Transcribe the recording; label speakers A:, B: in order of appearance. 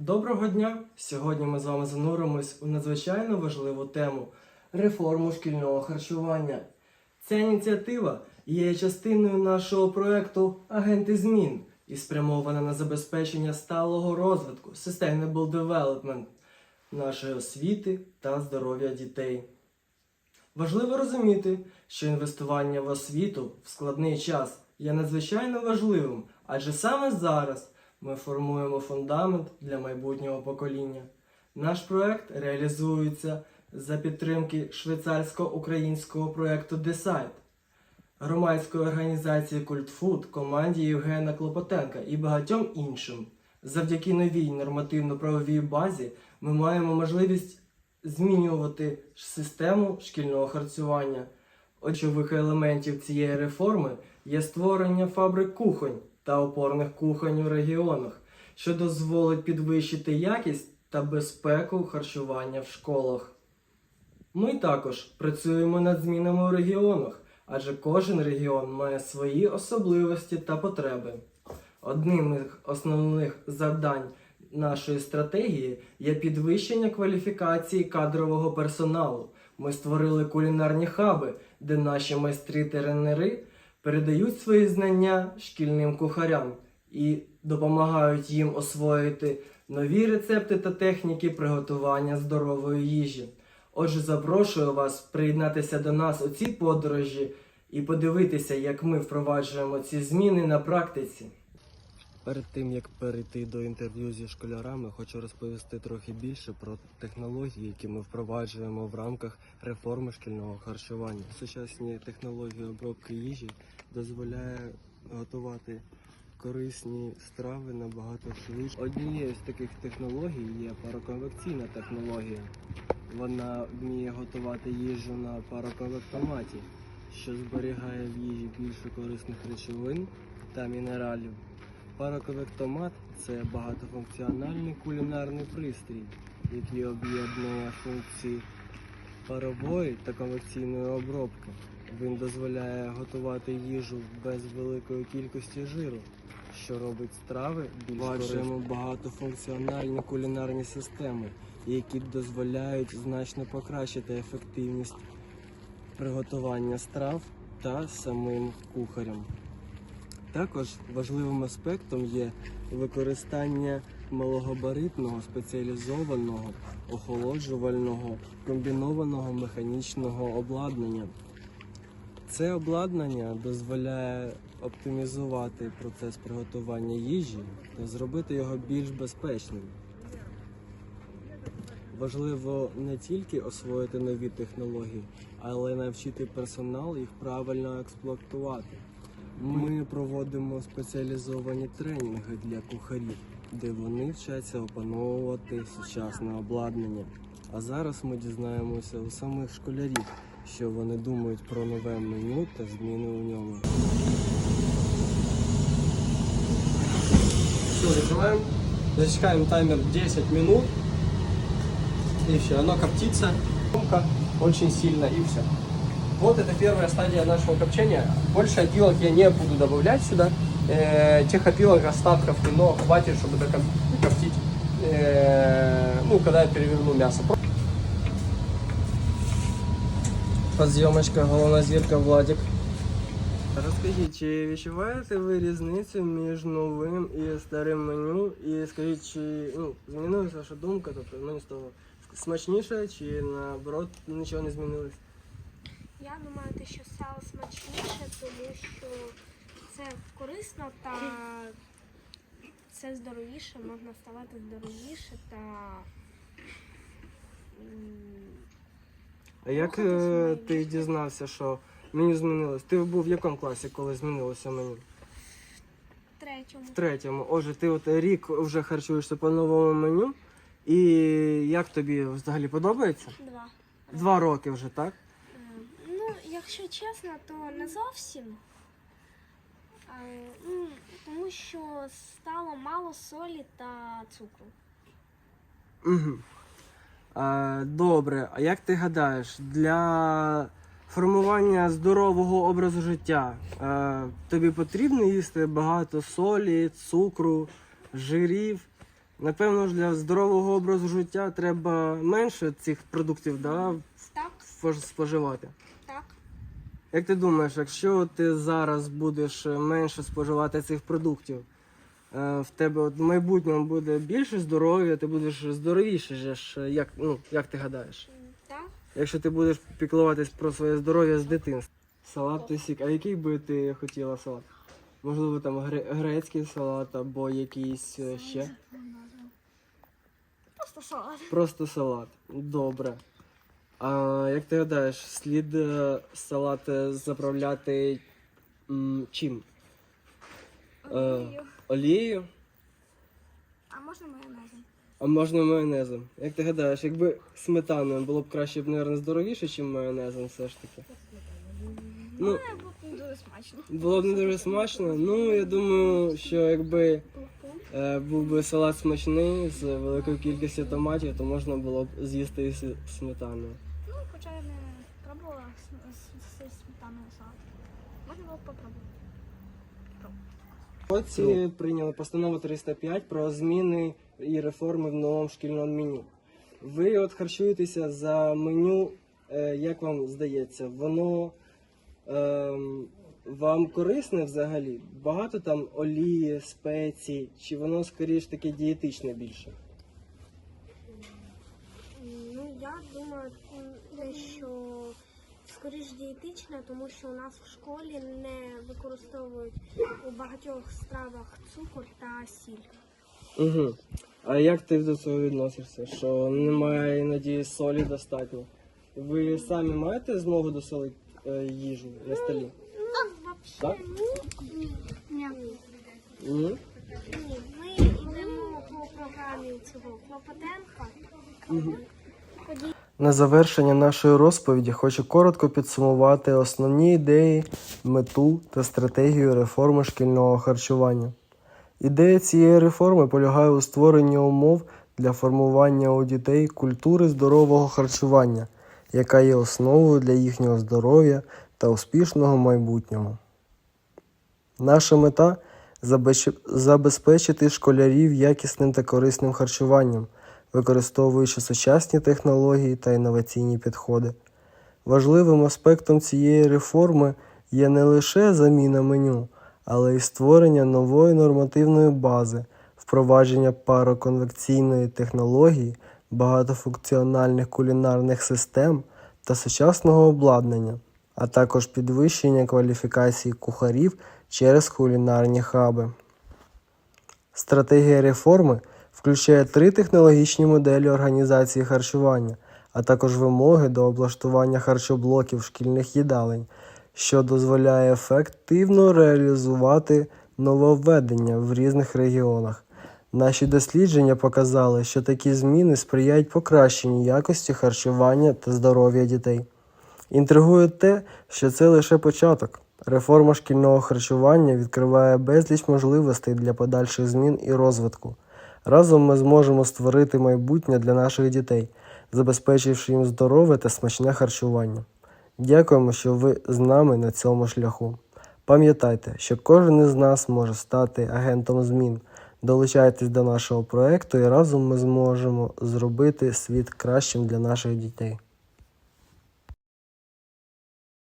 A: Доброго дня! Сьогодні ми з вами зануримось у надзвичайно важливу тему реформу шкільного харчування. Ця ініціатива є частиною нашого проекту Агенти змін і спрямована на забезпечення сталого розвитку Sustainable Development нашої освіти та здоров'я дітей. Важливо розуміти, що інвестування в освіту в складний час є надзвичайно важливим, адже саме зараз ми формуємо фундамент для майбутнього покоління. Наш проект реалізується за підтримки швейцарсько-українського проекту Decide, громадської організації Культфуд, команді Євгена Клопотенка і багатьом іншим. Завдяки новій нормативно-правовій базі ми маємо можливість змінювати систему шкільного харчування. Очових елементів цієї реформи є створення фабрик кухонь та опорних кухонь у регіонах, що дозволить підвищити якість та безпеку харчування в школах. Ми також працюємо над змінами у регіонах, адже кожен регіон має свої особливості та потреби. Одним із основних завдань нашої стратегії є підвищення кваліфікації кадрового персоналу. Ми створили кулінарні хаби, де наші майстри-тренери передають свої знання шкільним кухарям і допомагають їм освоїти нові рецепти та техніки приготування здорової їжі. Отже, запрошую вас приєднатися до нас у цій подорожі і подивитися, як ми впроваджуємо ці зміни на практиці. Перед тим як перейти до інтерв'ю зі школярами, хочу розповісти трохи більше про технології, які ми впроваджуємо в рамках реформи шкільного харчування. Сучасні технології обробки їжі дозволяє готувати корисні страви набагато швидше. Однією з таких технологій є пароконвекційна технологія. Вона вміє готувати їжу на пароковектоматі, що зберігає в їжі більше корисних речовин та мінералів. Пароковектомат це багатофункціональний кулінарний пристрій, який об'єднує функції парової та конвекційної обробки. Він дозволяє готувати їжу без великої кількості жиру, що робить страви більш корисними. багатофункціональні кулінарні системи, які дозволяють значно покращити ефективність приготування страв та самим кухарям. Також важливим аспектом є використання малогабаритного спеціалізованого охолоджувального комбінованого механічного обладнання. Це обладнання дозволяє оптимізувати процес приготування їжі та зробити його більш безпечним. Важливо не тільки освоїти нові технології, але й навчити персонал їх правильно експлуатувати. Ми проводимо спеціалізовані тренінги для кухарів, де вони вчаться опановувати сучасне обладнання. А зараз ми дізнаємося у самих школярів, що вони думають про нове меню та зміни у ньому.
B: Все, закрываем. Засекаем таймер 10 минут. И все, оно коптится. Громко, очень сильно и все. Вот это первая стадия нашего копчения. Больше опилок я не буду добавлять сюда. Э, тех опилок, остатков вино хватит, чтобы докоп- коптить. э, ну, когда я переверну мясо.
A: Подзйомочка, головна зірка Владик. Розкажіть, чи відчуваєте ви різницю між новим і старим меню? І скажіть, чи ну, змінилася ваша думка? Тобто мені стало смачніше, чи наоборот нічого не змінилось?
C: Я думаю, те, що стало смачніше, тому що це корисно та це здоровіше, можна ставати здоровіше та
A: А як е, ти дізнався, що меню змінилось? Ти був в якому класі, коли змінилося меню?
C: в третьому.
A: В третьому. Отже, ти от рік вже харчуєшся по новому меню. І як тобі взагалі подобається?
C: Два.
A: Два роки вже, так?
C: Е, Ну, якщо чесно, то не зовсім. Е, ну, Тому що стало мало солі та цукру.
A: Угу. А, добре, а як ти гадаєш, для формування здорового образу життя е, тобі потрібно їсти багато солі, цукру, жирів Напевно ж для здорового образу життя треба менше цих продуктів да,
C: Так,
A: споживати.
C: так.
A: Як ти думаєш, якщо ти зараз будеш е, менше споживати цих продуктів, е, в тебе от в майбутньому буде більше здоров'я, ти будеш здоровіше, е, як, ну, як ти гадаєш?
C: Так.
A: Якщо ти будеш піклуватись про своє здоров'я з дитинства. Салат той сік. А який би ти хотіла салат? Можливо, там гре- грецький салат або якийсь е, ще?
C: Просто салат.
A: Просто салат. Добре. А як ти гадаєш, слід е, салат е, заправляти м, чим? Е, олією?
C: А можна майонезом?
A: А можна майонезом. Як ти гадаєш, якби сметаною було б краще б, мабуть, здоровіше, ніж майонезом все ж таки. Ну,
C: Це буде дуже смачно.
A: було б не дуже смачно. Ну, я думаю, що якби е, був би салат смачний з великою кількістю томатів, то можна було б з'їсти і з сметаною.
C: Ну, хоча я не пробувала з, з, з сметаною салат. Можна було б попробувати.
A: Році прийняли постанову 305 про зміни і реформи в новому шкільному меню. Ви от харчуєтеся за меню, е, як вам здається, воно ем, вам корисне взагалі? Багато там олії, спецій, чи воно скоріш таке дієтичне більше?
C: Ну, я думаю, що скоріш дієтичне, тому що у нас в школі не використовують у багатьох стравах цукор та сіль.
A: Угу. А як ти до цього відносишся? Що немає іноді солі достатньо? Ви самі маєте змогу досолити е, їжу на столі?
C: Ну,
A: Так?
C: взагалі, ні. Ні.
A: Ні?
C: Ні, ми йдемо по програмі цього Клопотенка.
A: На завершення нашої розповіді хочу коротко підсумувати основні ідеї, мету та стратегію реформи шкільного харчування. Ідея цієї реформи полягає у створенні умов для формування у дітей культури здорового харчування, яка є основою для їхнього здоров'я та успішного майбутнього. Наша мета забезпечити школярів якісним та корисним харчуванням, використовуючи сучасні технології та інноваційні підходи. Важливим аспектом цієї реформи є не лише заміна меню, але й створення нової нормативної бази, впровадження пароконвекційної технології, багатофункціональних кулінарних систем та сучасного обладнання, а також підвищення кваліфікації кухарів через кулінарні хаби. Стратегія реформи включає три технологічні моделі організації харчування, а також вимоги до облаштування харчоблоків шкільних їдалень, що дозволяє ефективно реалізувати нововведення в різних регіонах. Наші дослідження показали, що такі зміни сприяють покращенню якості харчування та здоров'я дітей. Інтригує те, що це лише початок. Реформа шкільного харчування відкриває безліч можливостей для подальших змін і розвитку. Разом ми зможемо створити майбутнє для наших дітей, забезпечивши їм здорове та смачне харчування. Дякуємо, що ви з нами на цьому шляху. Пам'ятайте, що кожен із нас може стати агентом змін. Долучайтесь до нашого проекту і разом ми зможемо зробити світ кращим для наших дітей.